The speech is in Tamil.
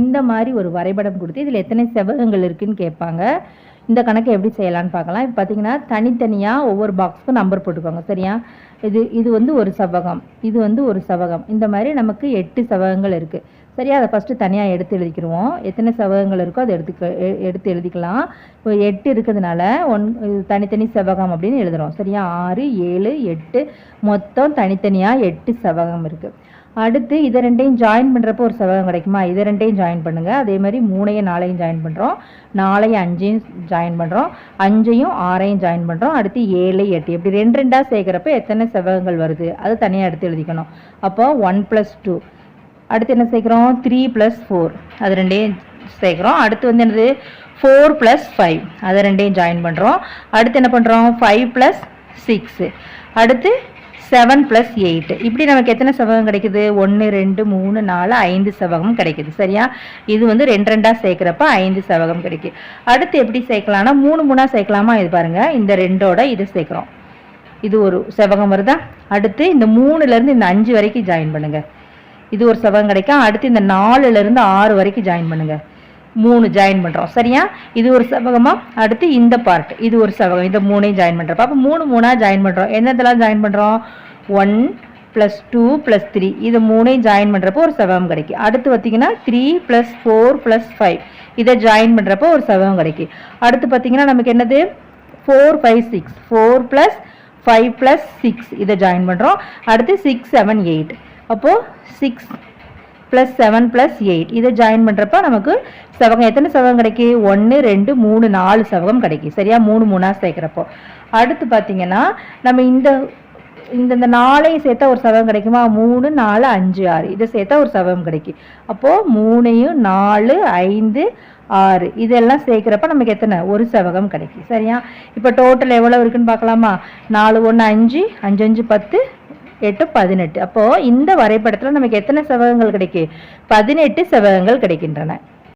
இந்த மாதிரி ஒரு வரைபடம் கொடுத்து இதில் எத்தனை செவ்வகங்கள் இருக்குன்னு கேட்பாங்க. இந்த கணக்கை எப்படி செய்யலான்னு பார்க்கலாம். இப்போ பார்த்தீங்கன்னா தனித்தனியாக ஒவ்வொரு பாக்ஸுக்கும் நம்பர் போட்டுக்கோங்க. சரியா? இது இது வந்து ஒரு செவ்வகம். இது வந்து ஒரு செவ்வகம். இந்த மாதிரி நமக்கு எட்டு செவ்வகங்கள் இருக்குது சரியா? அதை ஃபஸ்ட்டு தனியாக எடுத்து எழுதிக்கிருவோம். எத்தனை செவ்வகங்கள் இருக்கோ அதை எடுத்துக்க எடுத்து எழுதிக்கலாம். இப்போ எட்டு இருக்கிறதுனால ஒன் தனித்தனி செவ்வகம் அப்படின்னு எழுதுகிறோம் சரியா? ஆறு ஏழு எட்டு. மொத்தம் தனித்தனியாக எட்டு செவ்வகம் இருக்குது அடுத்து இதை ரெண்டையும் ஜாயின் பண்ணுறப்போ ஒரு செவ்வகம் கிடைக்குமா? இதை ரெண்டையும் ஜாயின் பண்ணுங்கள் அதே மாதிரி மூணையும் நாளையும் ஜாயின் பண்ணுறோம் நாளையும் அஞ்சையும் ஜாயின் பண்ணுறோம் அஞ்சையும் ஆறையும் ஜாயின் பண்ணுறோம் அடுத்து ஏழு எட்டு. இப்படி ரெண்டு ரெண்டாக சேர்க்குறப்ப எத்தனை செவ்வகங்கள் வருது? அது தனியாக எடுத்து எழுதிக்கணும். அப்போ ஒன் ப்ளஸ் டூ அடுத்து என்ன சேர்க்குறோம்? த்ரீ ப்ளஸ் ஃபோர் அது ரெண்டையும் சேர்க்குறோம். அடுத்து வந்து என்னது? ஃபோர் ப்ளஸ் ஃபைவ் அதை ரெண்டையும் ஜாயின் பண்ணுறோம் அடுத்து என்ன பண்ணுறோம் ஃபைவ் ப்ளஸ் சிக்ஸு அடுத்து செவன் ப்ளஸ் எயிட் இப்படி நமக்கு எத்தனை செவகம் கிடைக்குது? ஒன்று ரெண்டு மூணு நாலு ஐந்து செவகம் கிடைக்குது. சரியா? இது வந்து ரெண்டு ரெண்டாக சேர்க்குறப்ப ஐந்து செவகம் கிடைக்கும் அடுத்து எப்படி சேர்க்கலாம்னா மூணு மூணாக சேர்க்கலாமா? இது பாருங்கள் இந்த ரெண்டோட இது சேர்க்குறோம். இது ஒரு செவகம் வருதா? அடுத்து இந்த மூணுலேருந்து இந்த அஞ்சு வரைக்கும் ஜாயின் பண்ணுங்கள் இது ஒரு செவகம் கிடைக்கும் அடுத்து இந்த நாலுலேருந்து ஆறு வரைக்கும் ஜாயின் பண்ணுங்கள் மூணு ஜாயின் பண்ணுறோம் சரியா? இது ஒரு செவகமா? அடுத்து இந்த பார்ட் இது ஒரு செவகம். இந்த மூணையும் ஜாயின் பண்ணுறோம் அப்போ மூணு மூணாக ஜாயின் பண்ணுறோம் என்னதெல்லாம் ஜாயின் பண்ணுறோம் one plus two plus three இது மூணையும் ஜாயின் பண்ணுறப்போ ஒரு செவகம் கிடைக்கும். அடுத்து பார்த்தீங்கன்னா three plus four plus five இதை ஜாயின் பண்ணுறப்போ ஒரு செவகம் கிடைக்கும். அடுத்து பார்த்தீங்கன்னா நமக்கு என்னது? Four five six four plus five plus six இதை ஜாயின் பண்ணுறோம் அடுத்து சிக்ஸ் செவன் எயிட் அப்போது six plus seven plus eight இதை ஜாயின் பண்ணுறப்ப நமக்கு செவகம் எத்தனை செவகம் கிடைக்கி? ஒன்று ரெண்டு மூணு நாலு செவகம் கிடைக்கும் சரியா? மூணு மூணாக சேர்க்குறப்போ. அடுத்து பார்த்தீங்கன்னா நம்ம இந்த இந்த இந்த நாளையும் சேர்த்தா ஒரு செவகம் கிடைக்குமா? மூணு நாலு அஞ்சு ஆறு. இதை சேர்த்தா ஒரு செவகம் கிடைக்கும் அப்போது மூணையும் நாலு ஐந்து ஆறு. இதெல்லாம் சேர்க்குறப்ப நமக்கு எத்தனை? ஒரு செவகம் கிடைக்கும் சரியா? இப்போ டோட்டல் எவ்வளோ இருக்குன்னு பார்க்கலாமா? நாலு ஒன்று அஞ்சு அஞ்சு அஞ்சு பத்து எட்டு பதினெட்டு. அப்போது இந்த வரைபடத்தில் நமக்கு எத்தனை செவகங்கள் கிடைக்கு? பதினெட்டு செவகங்கள் கிடைக்கின்றன.